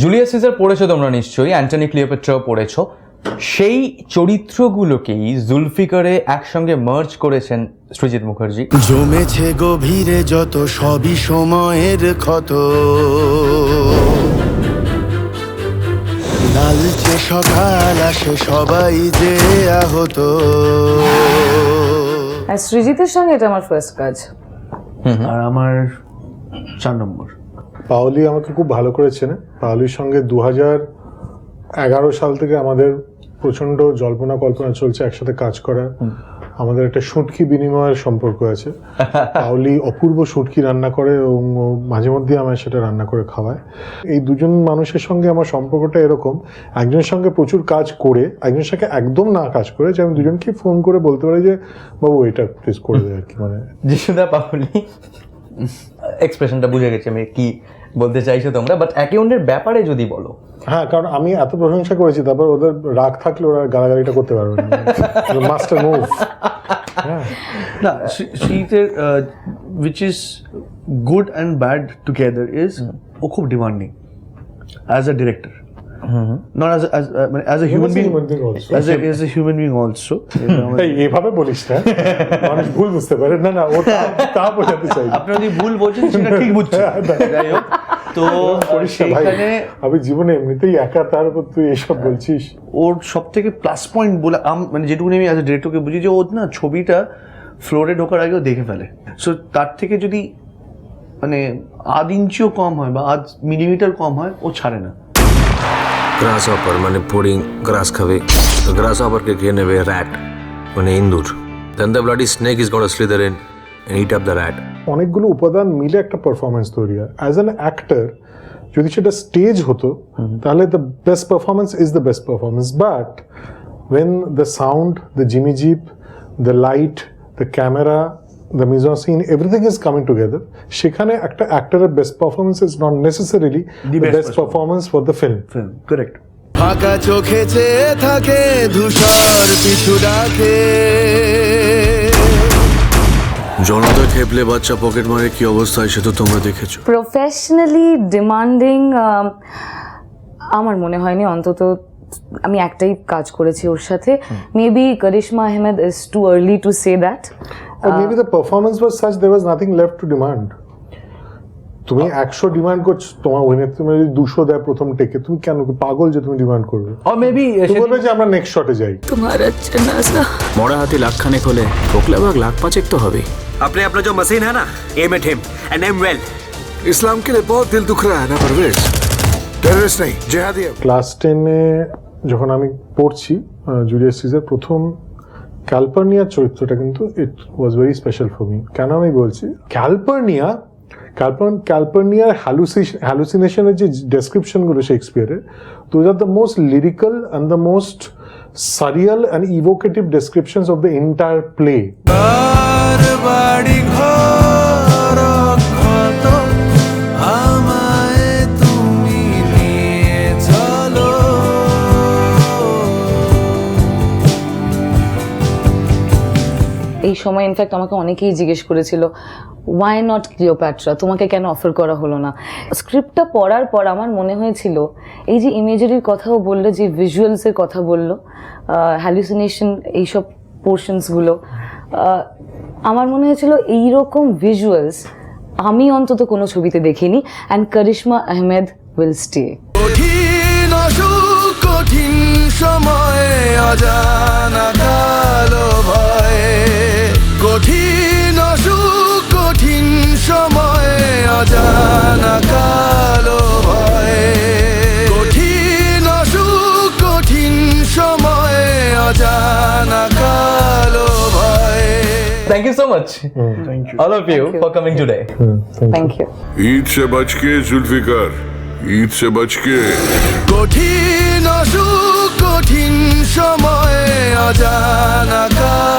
Julius caesar পড়েছো তোমরা নিশ্চয়ই অ্যান্টনি ক্লিওপেট্রাও পড়েছো। সেই চরিত্রগুলোকেই জুলফিকারে একসঙ্গে মার্জ করেছেন সৃজিত মুখার্জি। জমেছে গভীরে যত সবই সময়ের ক্ষত। লালচে সকাল আসে সবাই যে আহত। আর সৃজিতের সঙ্গে এটা আমার ফার্স্ট কাজ। আর আমার চার নম্বর। পাওলি আমাকে খুব ভালো করে চেনে। পাওলির সঙ্গে দু এগারো সাল থেকে আমাদের প্রচণ্ড জল্পনা কল্পনা চলছে একসাথে কাজ করা আমাদের একটা শুটকি বিনিময়ের সম্পর্ক আছে। পাওলি অপূর্ব শুটকি রান্না করে এবং মাঝে মধ্যে আমায় সেটা রান্না করে খাওয়ায়। এই দুজন মানুষের সঙ্গে আমার সম্পর্কটা এরকম একজনের সঙ্গে প্রচুর কাজ করে একজনের সঙ্গে একদম না কাজ করে যে আমি দুজনকে ফোন করে বলতে পারি যে বাবু এটা প্লিজ করে দেয় আর কি। মানে যিশুদা পাহলি এক্সপ্রেশনটা বুঝে গেছি আমি কি বলতে চাইছো তোমরা বাট একে অন্যের ব্যাপারে যদি বলো। হ্যাঁ কারণ আমি এত প্রশংসা করেছি তারপর ওদের রাগ থাকলে ওরা গালাগালিটা করতে পারবে না। মাস্টার মুভ হ্যাঁ। না শীতের which is good and bad together is ও খুব demanding as a director not as মানে as a human being as a human being also এই এভাবে বলিস না। মানুষ ভুল বুঝতে পারে। না না ও তা- বোঝাতে চাই আপনি যদি ভুল বলছেন সেটা ঠিক বুঝছেন। যাই হোক তো সেইখানে আমি জীবনে এমনিতেই একা তার উপর তুই এইসব বলছিস। ওর সব থেকে প্লাস পয়েন্ট বলে আম- মানে যেটুকু আমি অ্যাজ এ ডিরেক্টরকে বুঝি যে ও না ছবিটা ফ্লোরে ঢোকার আগেও দেখে ফেলে। সো তার থেকে যদি মানে আধ ইঞ্চিও কম হয় বা আধ মিলিমিটার কম হয় ও ছাড়ে না। গ্রাস হপার মানে পুডিং গ্রাস খাবে তো গ্রাস হপারকে খেয়ে নেবে র্যাট মানে ইন্দুর then the bloody snake is got slither in it up the rat অনেকগুলো উপাদান মিলে একটা পারফরমেন্স তৈরি হয় অ্যাজ অ্যান অ্যাক্টর যদি সেটা স্টেজ হতো তাহলে the best performance is the best performance but when the sound the jimmy jib the light the camera the mise en scene everything is coming together সেখানে একটা অ্যাক্টরের best performance is not necessarily best performance for the film film correct ফাঁকা চোখে চেয়ে থাকে ধূসর পিছু ডাকে। জনতা খেপলে বাচ্চা পকেট মারে কি অবস্থায় সে তো তোমরা দেখেছ? প্রফেশনালি ডিমান্ডিং um, আমার মনে হয়নি অন্তত আমি একটাই কাজ করেছি ওর সাথে। Maybe Karishma Ahmed is too early to say that Or maybe the performance was such there was nothing left to demand. তুমি একশো ডিমান্ড করছো তোমার অভিনেত্রী তুমি যদি দুশো দেয় প্রথম টেকে তুমি কেন কি পাগল যে তুমি ডিমান্ড করবে আর মেবি তুমি বলবে যে আমরা নেক্সট শটে যাই মরা হাতি লাখখানেক হলে ঠোকলে বাঘ লাখ পাঁচেক তো হবেই अपने अपना जो मशीन है ना M at him and am well इस्लाम के लिए बहुत दिल दुख रहा है ना परवेश टेररिस्ट नहीं जिहादी है ক্লাস টেনে যখন আমি পড়ছি জুলিয়াস সিজার প্রথম ক্যালপার্নিয়ার চরিত্রটা কিন্তু it was very special for me কেন আমি বলছি ক্যালপার্নিয়া ক্যালপার্ন ক্যালপার্নিয়ার হ্যালুসিনেশনের যে ডেসক্রিপশনগুলো শেক্সপিয়ারের those are the most lyrical and the most surreal and evocative descriptions of the entire play এই সময় ইনফ্যাক্ট আমাকে অনেকেই জিজ্ঞেস করেছিল ওয়াই নট ক্লিওপ্যাট্রা তোমাকে কেন অফার করা হলো না? স্ক্রিপ্টটা পড়ার পর আমার মনে হয়েছিল, এই যে ইমেজারির কথাও বলল, যে ভিজুয়ালসের কথা বলল হ্যালুসিনেশন এইসব পোর্শনসগুলো আমার মনে হয়েছিল এইরকম ভিজুয়ালস আমি অন্তত কোনো ছবিতে দেখিনি and Karishma Ahmed will stay কঠিন সময়ে অজানা কঠিন অসুখ কঠিন সময়ে অজানা কালো ভয়ে কঠিন অসুখ কঠিন সময়ে অজানা কালো ভয়ে thank you so much all of you for coming today thank you Eid से बच के जुल्फिकार ईद से बच के কঠিন অসুখ কঠিন সময়ে অজানা কালো